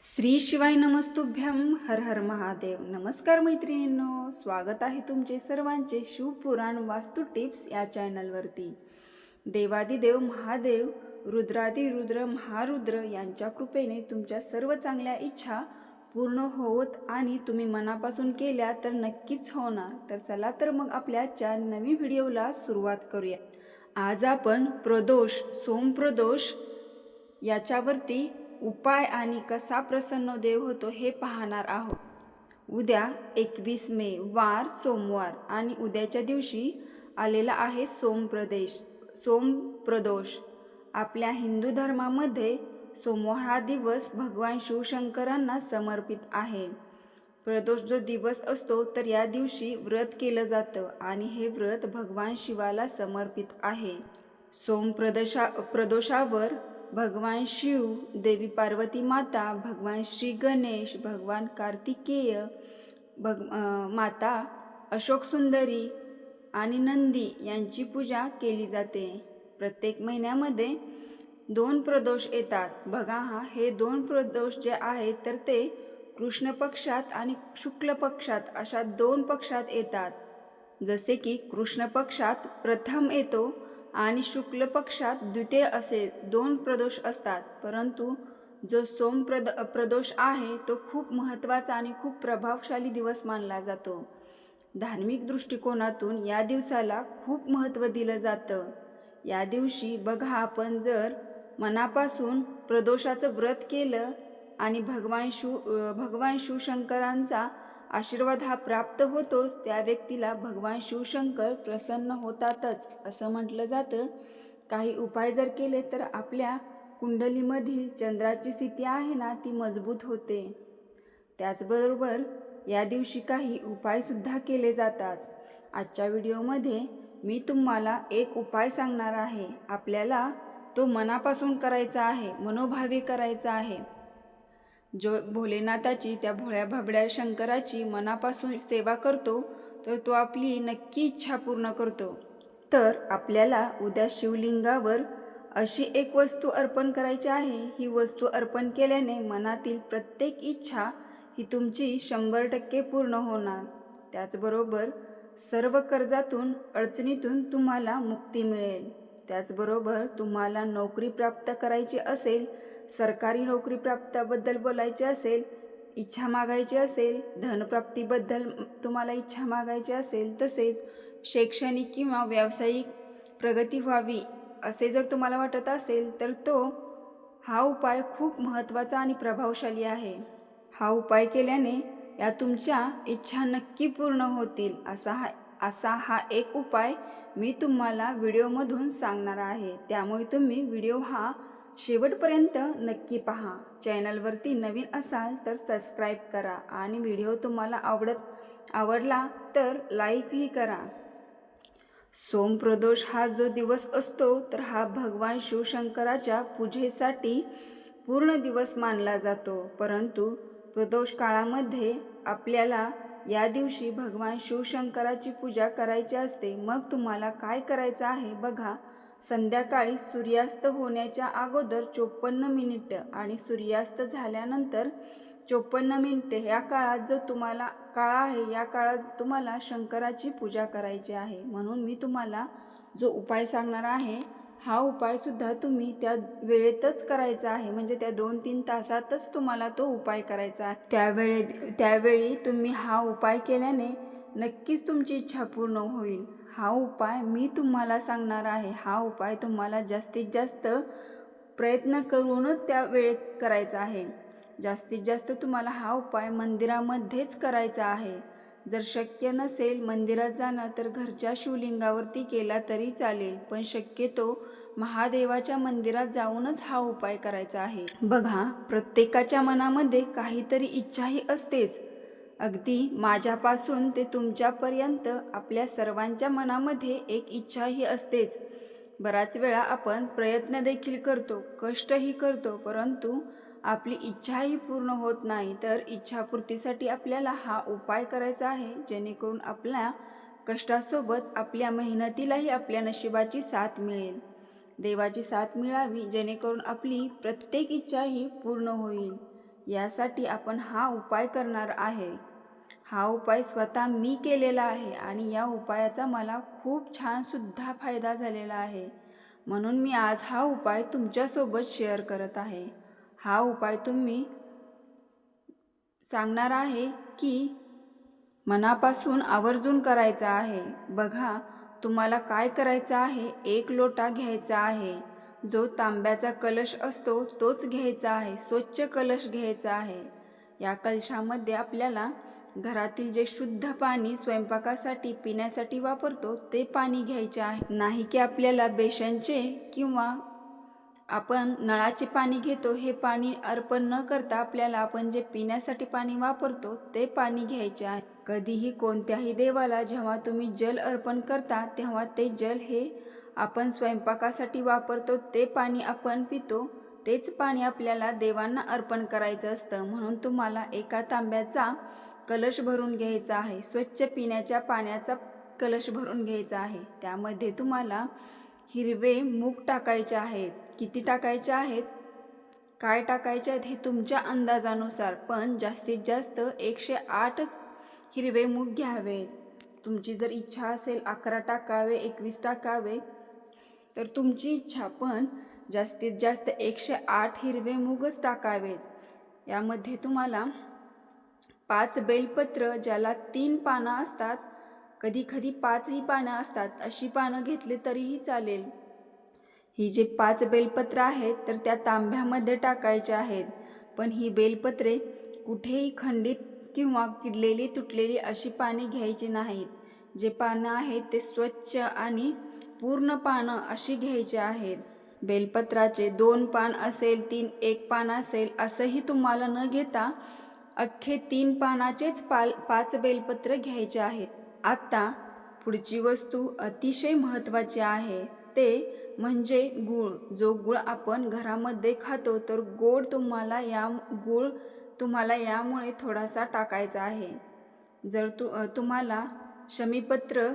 श्री शिवाय नमस्तुभ्यम हर हर महादेव. नमस्कार मैत्रिणींनो स्वागत आहे तुमचे सर्वांचे शिवपुराण वास्तू टिप्स या चॅनलवरती. देवादिदेव महादेव रुद्रादी रुद्र महारुद्र यांच्या कृपेने तुमच्या सर्व चांगल्या इच्छा पूर्ण होत आणि तुम्ही मनापासून केल्या तर नक्कीच होणार तर चला तर मग आपल्या आजच्या नवीन व्हिडिओला सुरुवात करूया. आज आपण प्रदोष सोमप्रदोष याच्यावरती उपाय आणि कसा प्रसन्न देव होतो हे पाहणार आहोत. उद्या एकवीस मे वार सोमवार आणि उद्याच्या दिवशी आलेला आहे सोमप्रदेश सोमप्रदोष आपल्या हिंदू धर्मामध्ये सोमवार हा दिवस भगवान शिवशंकरांना समर्पित आहे. प्रदोष जो दिवस असतो तर या दिवशी व्रत केलं जातं आणि हे व्रत भगवान शिवाला समर्पित आहे. सोमप्रदोषा प्रदोषावर भगवान शिव देवी पार्वती माता भगवान श्री गणेश भगवान कार्तिकेय भग माता अशोक सुंदरी आणि नंदी यांची पूजा केली जाते. प्रत्येक महिन्यामध्ये दोन प्रदोष येतात. बघा हा हे दोन प्रदोष जे आहेत तर ते कृष्ण पक्षात आणि शुक्ल पक्षात अशा दोन पक्षात येतात. जसे की कृष्ण पक्षात प्रथम येतो आणि शुक्ल पक्षात द्वितीय असे दोन प्रदोष असतात. परंतु जो सोमप्रद प्रदोष आहे तो खूप महत्त्वाचा आणि खूप प्रभावशाली दिवस मानला जातो. धार्मिक दृष्टिकोनातून या दिवसाला खूप महत्त्व दिलं जातं. या दिवशी बघा आपण जर मनापासून प्रदोषाचं व्रत केलं आणि भगवान शिव भगवान शिवशंकरांचा आशीर्वाद हा प्राप्त होतोच त्या व्यक्तीला भगवान शिवशंकर प्रसन्न होतातच असं म्हटलं जातं. काही उपाय जर केले तर आपल्या कुंडलीमधील चंद्राची स्थिती आहे ना ती मजबूत होते. त्याचबरोबर या दिवशी काही उपायसुद्धा केले जातात. आजच्या व्हिडिओमध्ये मी तुम्हाला एक उपाय सांगणार आहे. आपल्याला तो मनापासून करायचा आहे मनोभावी करायचा आहे. जो भोलेनाथाची त्या भोळ्या भाबड्या शंकराची मनापासून सेवा करतो तर तो आपली नक्की इच्छा पूर्ण करतो. तर आपल्याला उद्या शिवलिंगावर अशी एक वस्तू अर्पण करायची आहे. ही वस्तू अर्पण केल्याने मनातील प्रत्येक इच्छा ही तुमची शंभर टक्के पूर्ण होणार. त्याचबरोबर सर्व कर्जातून अडचणीतून तुम्हाला मुक्ती मिळेल. त्याचबरोबर तुम्हाला नोकरी प्राप्त करायची असेल सरकारी नोकरी प्राप्ताबद्दल बोलायचे असेल इच्छा मागायची असेल धनप्राप्तीबद्दल तुम्हाला इच्छा मागायची असेल तसेच शैक्षणिक किंवा व्यावसायिक प्रगती व्हावी असे जर तुम्हाला वाटत असेल तर तो हा उपाय खूप महत्त्वाचा आणि प्रभावशाली आहे. हा उपाय केल्याने या तुमच्या इच्छा नक्की पूर्ण होतील असा हा असा हा एक उपाय मी तुम्हाला व्हिडिओमधून सांगणार आहे. त्यामुळे तुम्ही व्हिडिओ हा शेवटपर्यंत नक्की पहा. चॅनलवरती नवीन असाल तर सबस्क्राईब करा आणि व्हिडिओ तुम्हाला आवडत आवडला तर लाईकही करा. सोमप्रदोष हा जो दिवस असतो तर हा भगवान शिवशंकराच्या पूजेसाठी पूर्ण दिवस मानला जातो. परंतु प्रदोष काळामध्ये आपल्याला या दिवशी भगवान शिवशंकराची पूजा करायची असते. मग तुम्हाला काय करायचं आहे बघा. संध्याकाळी सूर्यास्त होण्याच्या अगोदर चोपन्न मिनिटं आणि सूर्यास्त झाल्यानंतर चोपन्न मिनिटे या काळात जो तुम्हाला काळ आहे या काळात तुम्हाला शंकराची पूजा करायची आहे. म्हणून मी तुम्हाला जो उपाय सांगणार आहे हा उपायसुद्धा तुम्ही त्या वेळेतच करायचा आहे. म्हणजे त्या दोन तीन तासातच तुम्हाला तो उपाय करायचा आहे. त्यावेळे त्यावेळी तुम्ही हा उपाय केल्याने नक्कीच तुमची इच्छा पूर्ण होईल. हा उपाय मी तुम्हाला सांगणार आहे. हा उपाय तुम्हाला जास्तीत जास्त प्रयत्न करूनच त्या वेळेत करायचा आहे. जास्तीत जास्त तुम्हाला हा उपाय मंदिरामध्येच करायचा आहे. जर शक्य नसेल मंदिरात जाणं तर घरच्या शिवलिंगावरती केला तरी चालेल. पण शक्यतो महादेवाच्या मंदिरात जाऊनच हा उपाय करायचा आहे. बघा प्रत्येकाच्या मनामध्ये काहीतरी इच्छाही असतेच. अगदी माझ्यापासून ते तुमच्यापर्यंत आपल्या सर्वांच्या मनामध्ये एक इच्छाही असतेच. बराच वेळा आपण प्रयत्न देखील करतो कष्टही करतो परंतु आपली इच्छाही पूर्ण होत नाही. तर इच्छापूर्तीसाठी आपल्याला हा उपाय करायचा आहे जेणेकरून आपल्या कष्टासोबत आपल्या मेहनतीलाही आपल्या नशिबाची साथ मिळेल. देवाची साथ मिळावी जेणेकरून आपली प्रत्येक इच्छा ही पूर्ण होईल. यासाठी आपण हा उपाय करणार आहे. हा उपाय स्वतः मी केलेला आहे आणि या उपायाचा मला खूप छानसुद्धा फायदा झालेला आहे. म्हणून मी आज हा उपाय तुमच्यासोबत शेअर करत आहे. हा उपाय तुम्ही सांगणार आहे की मनापासून आवर्जून करायचा आहे. बघा तुम्हाला काय करायचं आहे? एक लोटा घ्यायचा आहे. जो तांब्याचा कलश असतो तोच घ्यायचा आहे. स्वच्छ कलश घ्यायचा आहे. या कलशामध्ये आपल्याला घरातील जे शुद्ध पाणी स्वयंपाकासाठी पिण्यासाठी वापरतो ते पाणी घ्यायचे आहे. नाही की आपल्याला बेसनचे किंवा आपण नळाचे पाणी घेतो हे पाणी अर्पण न करता आपल्याला आपण जे पिण्यासाठी पाणी वापरतो ते पाणी घ्यायचे आहे. कधीही कोणत्याही देवाला जेव्हा तुम्ही जल अर्पण करता तेव्हा ते जल हे आपण स्वयंपाकासाठी वापरतो ते पाणी आपण पितो तेच पाणी आपल्याला देवांना अर्पण करायचं असतं. म्हणून तुम्हाला एका तांब्याचा कलश भरून घ्यायचा आहे. स्वच्छ पिण्याच्या पाण्याचा कलश भरून घ्यायचा आहे. त्यामध्ये तुम्हाला हिरवे मूग टाकायचे आहेत. किती टाकायचे आहेत? काय टाकायचे आहेत हे तुमच्या अंदाजानुसार पण जास्तीत जास्त एकशे आठच हिरवे मूग घ्यावे. तुमची जर इच्छा असेल अकरा टाकावे एकवीस टाकावे तर तुमची इच्छा पण जास्तीत जास्त एकशे आठ हिरवे मूगच टाकावेत. यामध्ये तुम्हाला पाच बेलपत्र ज्याला तीन पानं असतात कधी कधी पाचही पानं असतात अशी पानं घेतली तरीही चालेल. ही जे पाच बेलपत्र आहेत तर त्या तांब्यामध्ये टाकायचे आहेत. पण ही बेलपत्रे कुठेही खंडित किंवा किडलेली तुटलेली अशी पाने घ्यायची नाहीत. जे पानं आहेत ते स्वच्छ आणि पूर्ण पानं अशी घ्यायची आहेत. बेलपत्राचे दोन पान असेल तीन एक पान असेल असंही तुम्हाला न घेता अख्खे तीन पानाचेच पाल पाच बेलपत्र घ्यायचे आहेत. आत्ता पुढची वस्तू अतिशय महत्त्वाची आहे. ते म्हणजे गूळ. जो गूळ आपण घरामध्ये खातो तर गोड तुम्हाला या गूळ तुम्हाला यामुळे थोडासा टाकायचा आहे. जर तु तुम्हाला शमीपत्र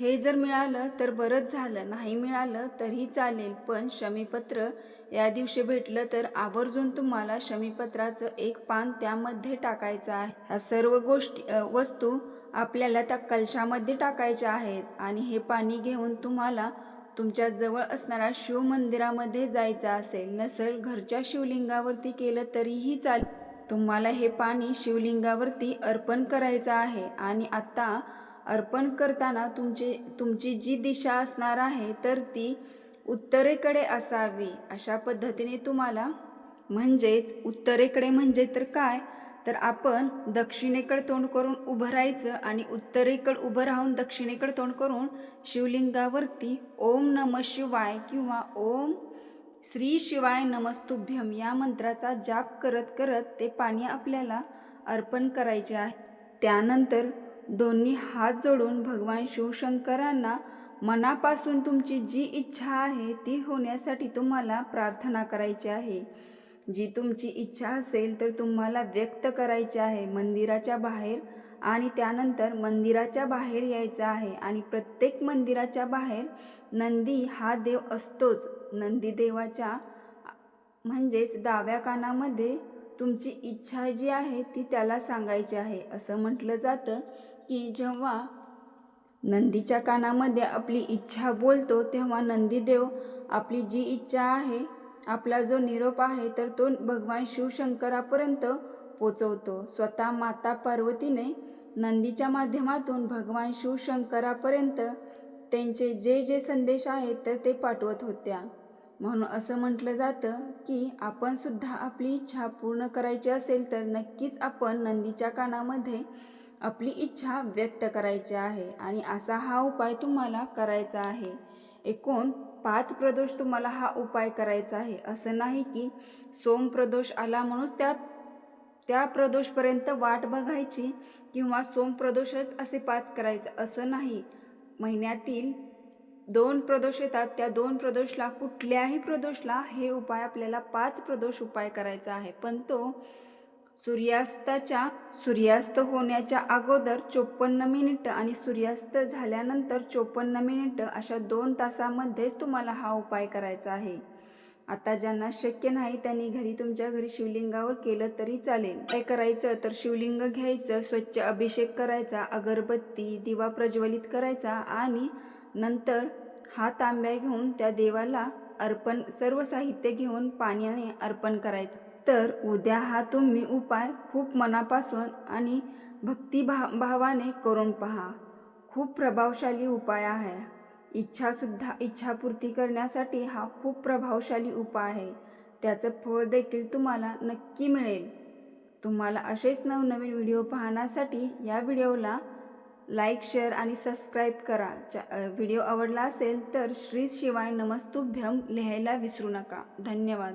हे जर मिळालं तर बरंच झालं. नाही मिळालं तरी चालेल. पण शमीपत्र या दिवशी भेटलं तर आवर्जून तुम्हाला शमीपत्राचं एक पान त्यामध्ये टाकायचं आहे. ह्या सर्व गोष्टी वस्तू आपल्याला त्या कलशामध्ये टाकायच्या आहेत आणि हे पाणी घेऊन तुम्हाला तुमच्या जवळ असणाऱ्या शिवमंदिरामध्ये जायचं असेल नसेल घरच्या शिवलिंगावरती केलं तरीही चाल तुम्हाला हे पाणी शिवलिंगावरती अर्पण करायचं आहे आणि आत्ता अर्पण करताना तुमचे तुमची जी दिशा असणार आहे तर ती उत्तरेकडे असावी अशा पद्धतीने तुम्हाला म्हणजेच उत्तरेकडे म्हणजे तर काय तर आपण दक्षिणेकडे तोंड करून उभं राहायचं आणि उत्तरेकडे उभं राहून दक्षिणेकडे तोंड करून शिवलिंगावरती ओम नम शिवाय किंवा ओम श्री शिवाय नमस्तुभ्यम या मंत्राचा जाप करत करत ते पाणी आपल्याला अर्पण करायचे आहे. त्यानंतर दोन्ही हात जोडून भगवान शिवशंकरांना मनापासून तुमची जी इच्छा आहे ती होण्यासाठी तुम्हाला प्रार्थना करायची आहे. जी तुमची इच्छा असेल तर तुम्हाला व्यक्त करायची आहे. मंदिराच्या बाहेर आणि त्यानंतर मंदिराच्या बाहेर यायचं आहे आणि प्रत्येक मंदिराच्या बाहेर नंदी हा देव असतोच. नंदी देवाच्या म्हणजेच डाव्या कानामध्ये तुमची इच्छा जी आहे ती त्याला सांगायची आहे. असं म्हटलं जातं की जेव्हा नंदीच्या कानामध्ये आपली इच्छा बोलतो तेव्हा नंदीदेव आपली जी इच्छा आहे आपला जो निरोप आहे तर तो भगवान शिवशंकरापर्यंत पोचवतो. स्वतः माता पार्वतीने नंदीच्या माध्यमातून भगवान शिवशंकरापर्यंत त्यांचे जे जे संदेश आहेत तर ते पाठवत होत्या. म्हणून असं म्हटलं जातं की आपण सुद्धा आपली इच्छा पूर्ण करायची असेल तर नक्कीच आपण नंदीच्या कानामध्ये आपली इच्छा व्यक्त करायची आहे आणि असा हा उपाय तुम्हाला करायचा आहे. एकूण पाच प्रदोष तुम्हाला हा उपाय करायचा आहे. असं नाही की सोम प्रदोष आला म्हणून त्या त्या प्रदोषपर्यंत वाट बघायची किंवा सोम प्रदोषच असे पाच करायचं. असं नाही. महिन्यातील दोन प्रदोष येतात. त्या दोन प्रदोषला कुठल्याही प्रदोषला हे उपाय आपल्याला पाच प्रदोष उपाय करायचा आहे. पण तो सूर्यास्ताच्या सूर्यास्त होण्याच्या अगोदर चोपन्न मिनिटं आणि सूर्यास्त झाल्यानंतर चोपन्न मिनिटं अशा दोन तासामध्येच तुम्हाला हा उपाय करायचा आहे. आता ज्यांना शक्य नाही त्यांनी घरी तुमच्या घरी शिवलिंगावर केलं तरी चालेल. काय करायचं? तर शिवलिंग घ्यायचं स्वच्छ अभिषेक करायचा अगरबत्ती दिवा प्रज्वलित करायचा आणि नंतर हा तांब्या घेऊन त्या देवाला अर्पण सर्व साहित्य घेऊन पाण्याने अर्पण करायचं. तर उद्या हा तुम्ही उपाय खूप मनापासून आणि भक्तिभा भावाने करून पहा. खूप प्रभावशाली उपाय आहे. इच्छासुद्धा इच्छापूर्ती करण्यासाठी हा खूप प्रभावशाली उपाय आहे. त्याचं फळ देखील तुम्हाला नक्की मिळेल. तुम्हाला असेच नवनवीन व्हिडिओ पाहण्यासाठी या व्हिडिओला लाईक शेअर आणि सबस्क्राईब करा. व्हिडिओ आवडला असेल तर श्री शिवाय नमस्तुभ्यम लिहायला विसरू नका. धन्यवाद.